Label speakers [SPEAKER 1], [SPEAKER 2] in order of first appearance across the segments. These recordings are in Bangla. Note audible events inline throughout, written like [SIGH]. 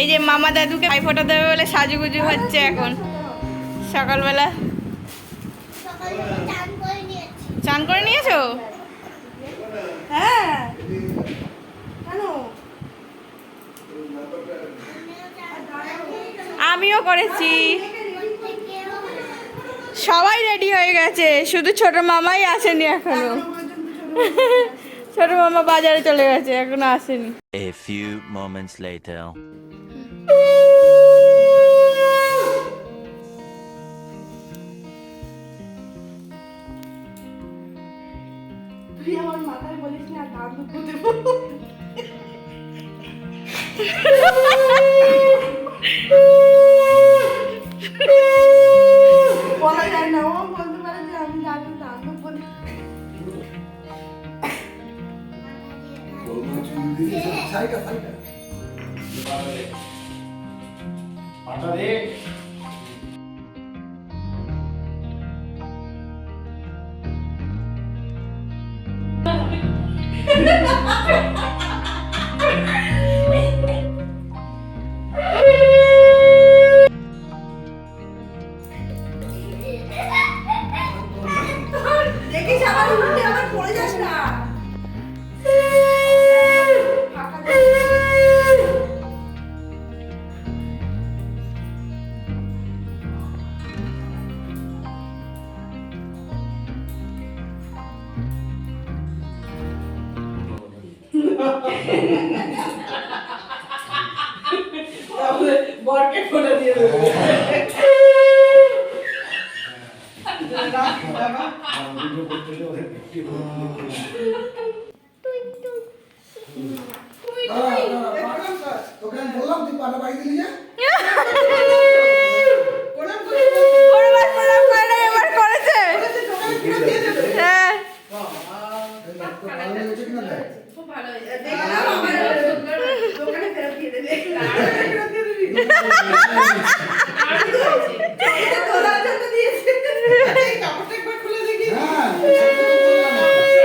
[SPEAKER 1] এই যে মামা দাদুকে ভাই ফোটা দেবে বলে সাজুগুজু হচ্ছে এখন। সকালবেলা।
[SPEAKER 2] চান করে নিয়েছি?
[SPEAKER 1] চান করে নিয়েছো
[SPEAKER 3] হ্যাঁ
[SPEAKER 1] আমিও করেছি। সবাই রেডি হয়ে গেছে। শুধু ছোট মামাই আসেনি এখনও। ছোট মামা বাজারে চলে গেছে এখনও আসেনি।
[SPEAKER 4] A few moments later.
[SPEAKER 3] তুই আমার মাথায় বলিস না গান দুঃখ দেবো। বলা যায় না, ও বলতে পারে যে আমি জানি গান দুঃখ দেবো
[SPEAKER 5] সাইডটা সাইডটা
[SPEAKER 6] পাটা দে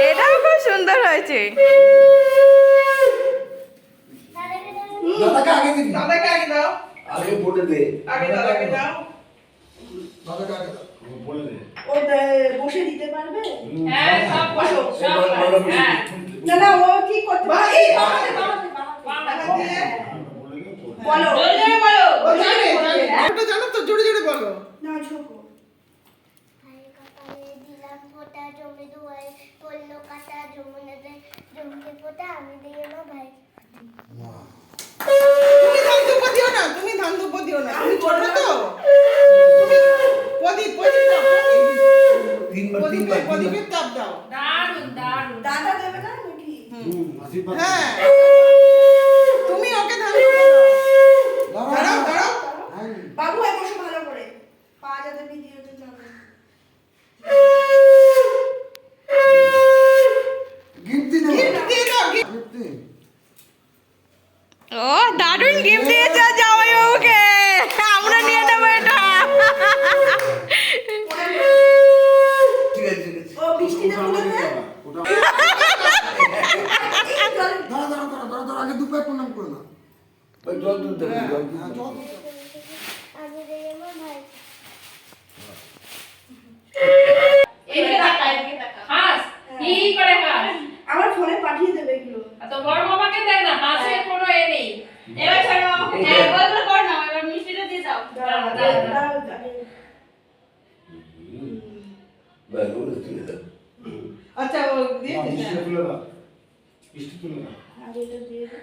[SPEAKER 1] এটাও খুব সুন্দর হয়েছে
[SPEAKER 5] দাদাকে আগে দিবি
[SPEAKER 3] দাদাকে আগে দাও
[SPEAKER 6] আগে বলে দে
[SPEAKER 3] আগে দাদাকে দাও
[SPEAKER 5] দাদাকে আগে দাও।
[SPEAKER 6] বলে দে
[SPEAKER 3] ও বসে দিতে পারবে
[SPEAKER 7] হ্যাঁ সব বসো সব হ্যাঁ
[SPEAKER 3] না না ও কি করতে পারে এই বাবাতে বাবাতে বাবাতে
[SPEAKER 6] বলে দে তো।
[SPEAKER 3] বলো
[SPEAKER 7] জোরে জোরে বলো
[SPEAKER 3] ও জানে জানে
[SPEAKER 8] ওটা জানো তো জোরে জোরে বলো।
[SPEAKER 3] না
[SPEAKER 8] তুমি ধান দুব্ব দিও না তুমি ধান দুব্ব দিও না তুমি ছোট তো। প্রদীপ প্রদীপ প্রদীপের তাপ দাও।
[SPEAKER 7] দারুণ দারুণ
[SPEAKER 3] দাদা দেবে না নাকি?
[SPEAKER 8] হ্যাঁ
[SPEAKER 6] কর।
[SPEAKER 8] তুমি ওকে ধান দুব্ব দাও দাঁড়াও দাঁড়াও
[SPEAKER 5] হ্যাঁ।
[SPEAKER 3] বাবু এই বসে ভালো করে পা যাতে ভিডিওতে যাবে
[SPEAKER 5] গিফট দি দেবো
[SPEAKER 8] গিফট দিয়ে দাও gift।
[SPEAKER 5] গিফট দি
[SPEAKER 1] ও দারুণ গিফট দিয়েছে জামাই বাবুকে আমরা নিয়ে নেব এটা
[SPEAKER 5] ঠিক আছে ঠিক আছে
[SPEAKER 3] ও বৃষ্টিতে তুলে দে
[SPEAKER 6] ওটা
[SPEAKER 3] এই জল
[SPEAKER 5] দাঁড়া দাঁড়া দাঁড়া দাঁড়া দাঁড়া আগে দুপায় প্রণাম করে না
[SPEAKER 6] ওই জল দুধ দেবে জল দুধ
[SPEAKER 5] হ্যাঁ
[SPEAKER 3] আমার ফোনে পাঠিয়ে দেবে এগুলো
[SPEAKER 7] তো বড় দেখ না কোনো এ নেই এবার ছাড়ো হ্যাঁ বলতে কর না এবার মিষ্টিটা দিয়ে দাও দাও দাও দাও
[SPEAKER 3] দাও, দাও।
[SPEAKER 6] ব্যাস, ওটা তুলে দাও।
[SPEAKER 8] আচ্ছা ও দিয়ে।
[SPEAKER 3] হ্যাঁ।
[SPEAKER 6] তুলে দাও। মিষ্টি তুলে দাও।
[SPEAKER 3] আর এটা দিয়ে দে।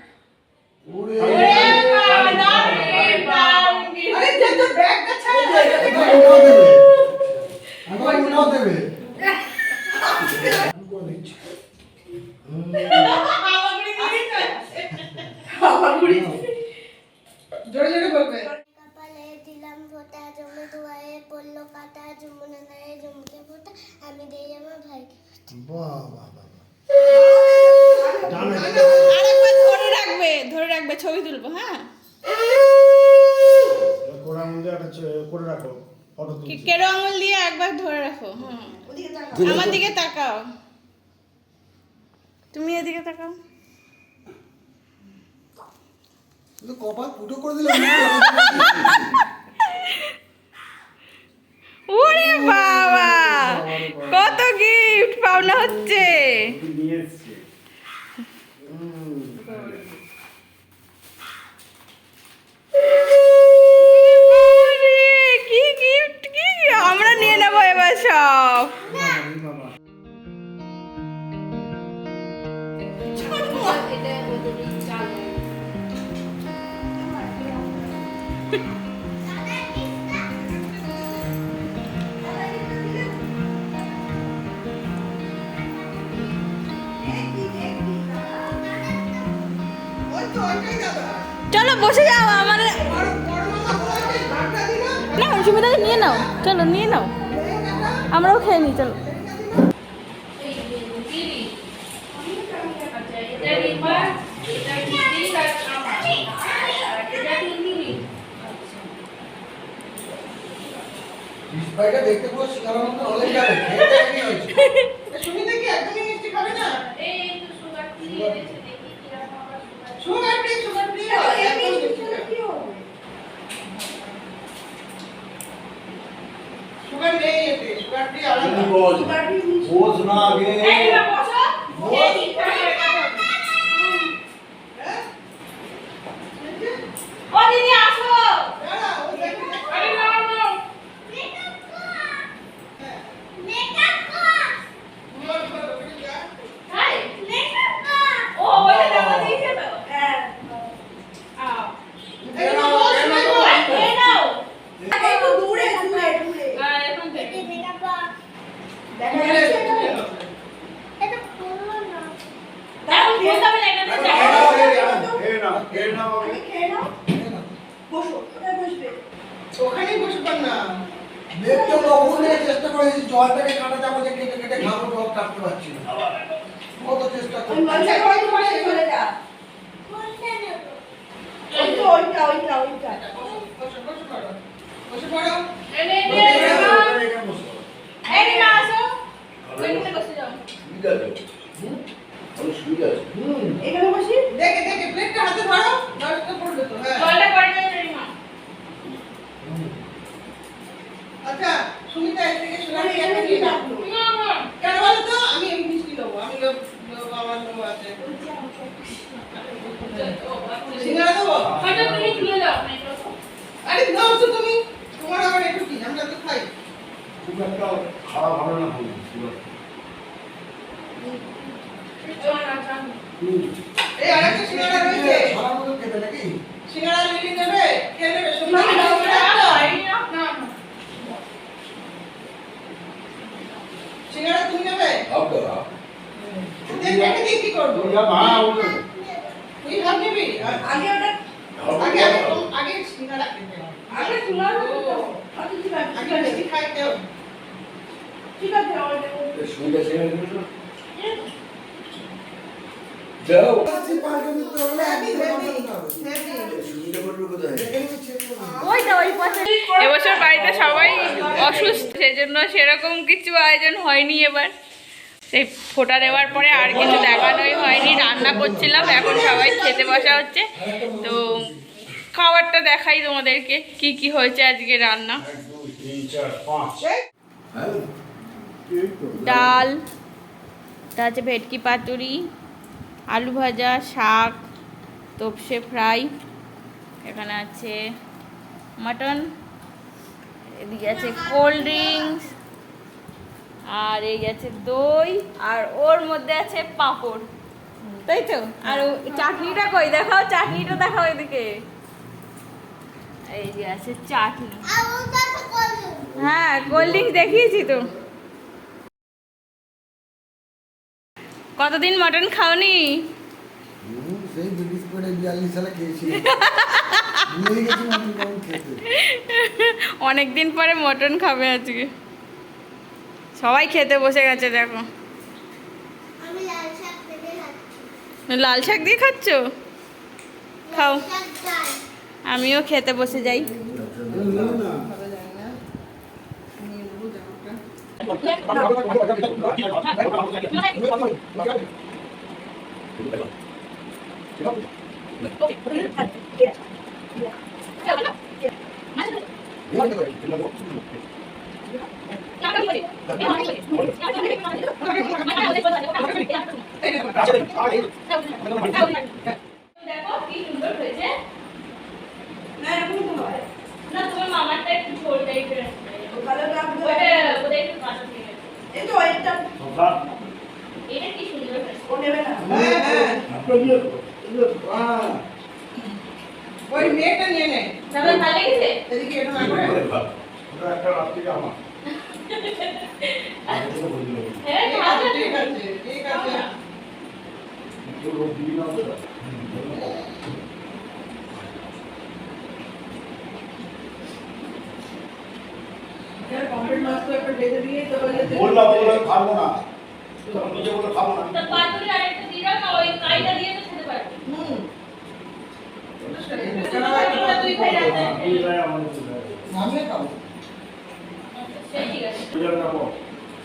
[SPEAKER 8] জোরে জোরে বলবে।
[SPEAKER 2] দিলাম ফোঁটা জমি দুয়ারে পড়ল কাটা যমুনাতে জমকে ফোঁটা। আমি দিয়ে আমার ভাইকে
[SPEAKER 5] বাহ বাহ বাহ বাহ।
[SPEAKER 1] ছবি তুলবো হ্যাঁ?
[SPEAKER 6] কোড়ার মধ্যে একটা করে রাখো ফটো তুলছি।
[SPEAKER 1] কেরো আঙুল দিয়ে একবার ধরে রাখো
[SPEAKER 3] তাকাও।
[SPEAKER 1] আমার দিকে তাকাও। তুমি এদিকে তাকাও।
[SPEAKER 5] কপাল ফুটো করে দিলাম
[SPEAKER 1] ওরে বাবা কত গিফট পাওনা হচ্ছে।
[SPEAKER 6] নিয়ে এসছে
[SPEAKER 1] ওরে, কি গিফট কি আমরা নিয়ে নেব এবার সব বসে যাও আমার না অসুবিধা নিয়ে নাও। চলো নিয়ে নাও। আমরাও খেয়ে নিই চলো।
[SPEAKER 5] দেখতে পুরো মতো হলে যাবে। খেতে একই হয়েছে?
[SPEAKER 8] সুমিতা কি একদমই মিষ্টি খাবে না?
[SPEAKER 7] এই তো সুগার ফ্রি এনেছে দেখি সুগার
[SPEAKER 8] ফ্রি সুগার ফ্রি একদম মিষ্টি খাবে সুগার নেই এতে সুগার ফ্রি আলাদা
[SPEAKER 6] বোঝ না আগে
[SPEAKER 7] এই রিমা বসো এই দিদি
[SPEAKER 8] হ্যাঁ
[SPEAKER 7] ও দিদি আসো
[SPEAKER 8] দাঁড়া ও দেখি
[SPEAKER 7] আরে না না হাই ও ওইটা দাও দিয়েছে তো হ্যাঁ আও
[SPEAKER 8] এই নাও এই নাও
[SPEAKER 7] এই নাও
[SPEAKER 3] একটু দূরে দূরে দূরে
[SPEAKER 7] আর এখন থেকে
[SPEAKER 8] তুলে তুলে দাও।
[SPEAKER 7] এখন বলতে হবে না এটা তো
[SPEAKER 6] খেয়ে নাও খেয়ে নাও
[SPEAKER 3] আমি খেয়ে নাও বসো কোথায় বসবে?
[SPEAKER 8] ওখানেই বসবেন না।
[SPEAKER 5] দেখতে লবণ দিয়ে চেষ্টা করেছি জলটাকে কাটা যাব যে কেটে কেটে খাব জল কাটতে পারছি না। কত চেষ্টা
[SPEAKER 3] ওই
[SPEAKER 5] করি
[SPEAKER 3] মঞ্চে ওই পাশে চলে যা। ওই ওইটা ওইটা ওইটা
[SPEAKER 8] বসে বসে পড়ো বসে পড়ো।
[SPEAKER 7] এই নে নে রিমা এই আসো। ওইখানে বসে যাও।
[SPEAKER 6] সুবিধা আছে। হুম? সুবিধা আছে। হুম।
[SPEAKER 3] এখানে বসি?
[SPEAKER 8] দেখে দেখে প্লেটটা হাতে ধরো নষ্ট করবে তো হ্যাঁ
[SPEAKER 7] জলটা পড়ে যাবে রিমা
[SPEAKER 8] আচ্ছা সুমিতা এর থেকে সুগার
[SPEAKER 3] আমি
[SPEAKER 8] ফ্রি
[SPEAKER 3] এখানে
[SPEAKER 8] একটা
[SPEAKER 3] কি
[SPEAKER 8] নিয়ে নাও।
[SPEAKER 3] রাখব
[SPEAKER 7] না না
[SPEAKER 8] কেন বলো তো আমি এই মিষ্টি নেব আমি লোক লোক আমার নেব আছে সিঙ্গারা দেবো
[SPEAKER 7] হয়তো তুমি তুলে দাও না এটা
[SPEAKER 8] আরে দাও তো তুমি তোমার আবার একটু কি আমরা তো খাই
[SPEAKER 6] খুব একটা খাওয়া ভালো না খুব সুগার
[SPEAKER 7] জল রাখা
[SPEAKER 6] হুম
[SPEAKER 8] এই সিঙ্গারা রয়েছে?
[SPEAKER 5] সারা খেতে নাকি
[SPEAKER 8] সিঙ্গারা লিলি নেবে খেয়ে নেবে?
[SPEAKER 3] না,
[SPEAKER 8] সুমিতা
[SPEAKER 3] না,
[SPEAKER 8] সিঙ্গারা
[SPEAKER 7] না
[SPEAKER 8] একটা?
[SPEAKER 7] না না
[SPEAKER 8] সিঙ্গারা তুমি নেবে?
[SPEAKER 6] আপনারা
[SPEAKER 8] দেখে দেখে কি করব?
[SPEAKER 6] মা
[SPEAKER 8] তুই ভাব নিবি?
[SPEAKER 3] আগে ওটা
[SPEAKER 8] আগে খেতে
[SPEAKER 3] ঠিক আছে
[SPEAKER 8] আগে মিষ্টি খাই
[SPEAKER 3] ঠিক আছে
[SPEAKER 6] সুবিধা
[SPEAKER 1] এবছর বাড়িতে সবাই অসুস্থ সেজন্য সেরকম কিছু আয়োজন হয়নি এবার। সেই ফোটা দেওয়ার পরে আর কিছু দেখানোই হয়নি রান্না করছিলাম এখন সবাই খেতে বসা হচ্ছে। তো খাবারটা দেখাই তোমাদেরকে কি কি হয়েছে আজকে রান্না।
[SPEAKER 6] হ্যাঁ।
[SPEAKER 1] ডাল তা আছে ভেটকি পাতুরি আলু ভাজা শাক তোপসে ফ্রাই এখানে আছে মাটন এদিকে আছে কোল্ড ড্রিঙ্কস আর এই আছে দই আর ওর মধ্যে আছে পাঁপড়। তাই তো? আর চাটনিটা কই? দেখাও চাটনিটা দেখাও এদিকে। এই যে আছে চাটনি। হ্যাঁ কোল্ড ড্রিঙ্কস দেখিয়েছি তো। কতদিন মটন খাওনি?
[SPEAKER 5] হুম, সেই ব্রিটিশ করে বিয়াল্লিশ সালে খেয়েছি। ভুলে গেছি মটন কেমন খেতে।
[SPEAKER 1] অনেক দিন পরে মটন খাবে আজকে। সবাই খেতে বসে গেছে দেখো।
[SPEAKER 2] লাল শাক
[SPEAKER 1] দিয়ে খাচ্ছ? খাও। আমিও খেতে বসে যাই।
[SPEAKER 7] দেখো কি সুন্দর হয়েছে
[SPEAKER 3] না এরকম তো এই তো এটা
[SPEAKER 7] এটা কি সুন্দর হয়েছে
[SPEAKER 3] ও নেবে না
[SPEAKER 8] হ্যাঁ হ্যাঁ ওই মেয়েটা নিয়ে নে
[SPEAKER 7] তাহলে ভালো লেগেছে
[SPEAKER 8] এদিকে এটা না করে
[SPEAKER 6] একটা রাত্রিকে আমার
[SPEAKER 7] হ্যাঁ
[SPEAKER 8] ঠিক
[SPEAKER 7] ভালো
[SPEAKER 8] আছে ঠিক
[SPEAKER 7] লাগছে।
[SPEAKER 8] আছে ঠিক আছে
[SPEAKER 3] এর কমপ্লিট মাছ তো একটা ভেজে দিয়ে তো বলে
[SPEAKER 6] বললাম বললাম খাব না তখন নিজে বলে খাব না
[SPEAKER 7] তা পাতুরি আরেকটা দিয়ে দাও না ওই কাইটা দিয়ে তো খেতে পারবে
[SPEAKER 3] হুম
[SPEAKER 7] তোমরা দুই ভাই রাখবে
[SPEAKER 6] দুই ভাই আমাদের দুই ভাই।
[SPEAKER 8] নামে খাব
[SPEAKER 7] সেই ঠিক আছে
[SPEAKER 6] বুঝে রাখো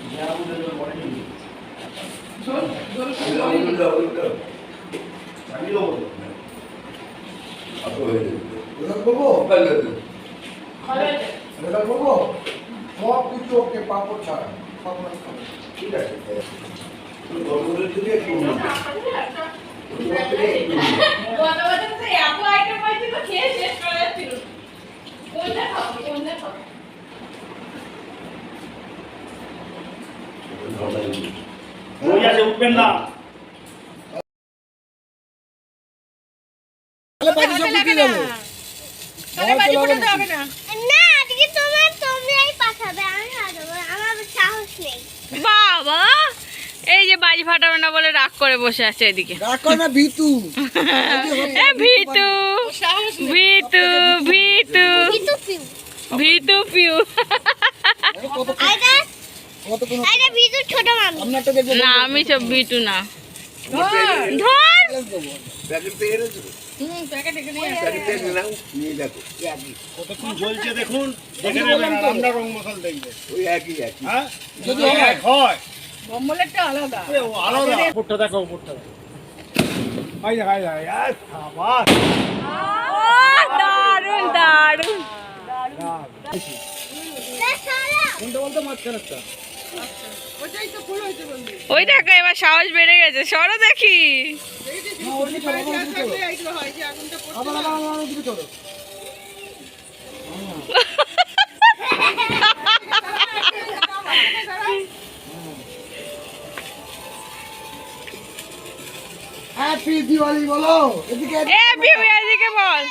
[SPEAKER 6] জ্ঞান বুঝে দেবে মনে নেই
[SPEAKER 3] ঝোল ঝোল
[SPEAKER 6] চালিয়ে দেবো তো।
[SPEAKER 5] ওটা করব
[SPEAKER 7] ভালো হয়েছে
[SPEAKER 5] ওটা করব সব কিছু ওকে পাপড় ছাড়া পাপড় ছাড়া।
[SPEAKER 6] ঠিক আছে?
[SPEAKER 7] তো এত আইটেম হয়েছিল খেয়ে শেষ করা যাচ্ছিল। না। খাব
[SPEAKER 6] আছে না।
[SPEAKER 2] না। আজকে তোমার তোমরাই পাঠাবে আমি পাঠাবো আমার সাহস নেই
[SPEAKER 1] বাবা এই যে বাজি ফাটাবে না বলে রাগ করে বসে আছে এদিকে।
[SPEAKER 5] রাখো না ভিতু। [LAUGHS]
[SPEAKER 1] এ ভিতু ভিতু ভিতু
[SPEAKER 2] পিউ।
[SPEAKER 1] ভিতু না আমি সব ভিতু না। ধর।
[SPEAKER 6] কতক্ষণ জ্বলছে দেখুন দেখে নেবেন আমরা রং মশাল দেখবে
[SPEAKER 5] ওই একই একই
[SPEAKER 6] হ্যাঁ
[SPEAKER 5] যদি
[SPEAKER 6] যদি এক হয়
[SPEAKER 3] বম্বলেরটা আলাদা
[SPEAKER 6] আলাদা উপরটা দেখো উপরটা দেখো হাই হাই হাই সাবাস
[SPEAKER 1] দারুণ দারুণ
[SPEAKER 5] কোনটা বলতো? মাঝখানেরটা।
[SPEAKER 1] ওই দেখো এবার সাহস বেড়ে গেছে। সরো দেখি।
[SPEAKER 8] হয়
[SPEAKER 5] হ্যাপি দিওয়ালি বলো। এদিকে
[SPEAKER 1] এ এদিকে বল।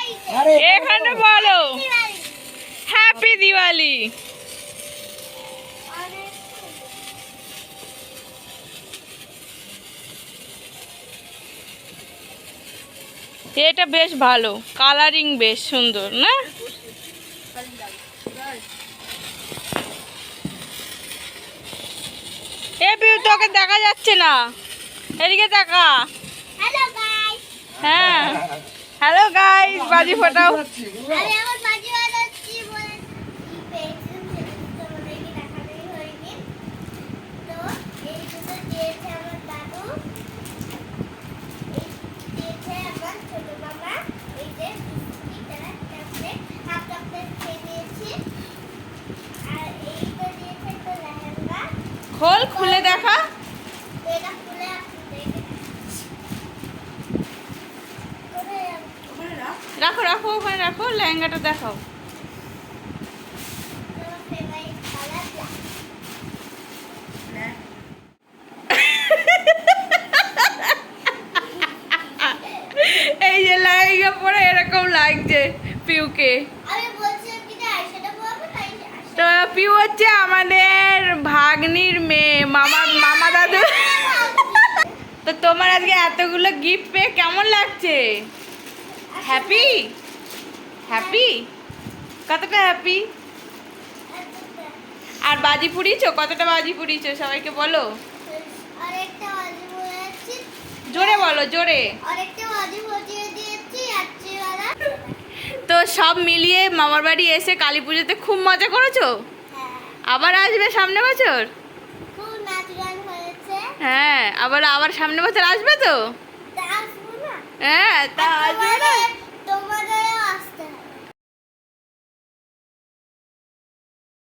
[SPEAKER 1] এখানে বলো। হ্যাপি দিওয়ালি এটা বেশ ভালো। কালারিং বেশ সুন্দর না? এ পিউ তোকে দেখা যাচ্ছে না? এদিকে
[SPEAKER 2] দেখা।
[SPEAKER 1] হ্যাঁ। হ্যালো গাইস বাজি ফোটাও
[SPEAKER 2] আমি আমার বাজি বাজাচ্ছি বলে কি পেয়েছি সেটা তোমাদেরকে দেখানোই হয়নি তো এই দুটো দিয়েছে আমার দাদু এই দিয়েছে আমার ছোট মামা এই যে বিস্কিট আর চকলেট হাফ চকলেট খেয়ে নিয়েছি আর এইটা দিয়েছে একটা লেহেঙ্গা
[SPEAKER 1] খোল খুলে দেখা
[SPEAKER 2] তো এটা খুলে আপনাদেরকে কোথায় যাব?
[SPEAKER 3] ওখানে রাখ
[SPEAKER 1] রাখো রাখো ওখানে রাখো লেহেঙ্গাটা দেখাও। এই যে লেহেঙ্গা পরে এরকম লাগছে পিউকে। তো পিউ হচ্ছে আমাদের ভাগ্নির মেয়ে, মামা মামা দাদু। তো তোমার আজকে এতগুলো গিফট পেয়ে কেমন লাগছে? হ্যাপি হ্যাপি কতটা হ্যাপি আর বাজি পুড়িয়েছো? কতটা বাজি পুড়িয়েছো? সবাইকে বলো। জোরে বলো জোরে। তো সব মিলিয়ে মামার বাড়ি এসে কালী পুজোতে খুব মজা করেছ?
[SPEAKER 2] হ্যাঁ।
[SPEAKER 1] আবার আসবে সামনে বছর? হ্যাঁ আবার আবার সামনে বছর আসবে তো? হ্যাঁ তা আসবে না।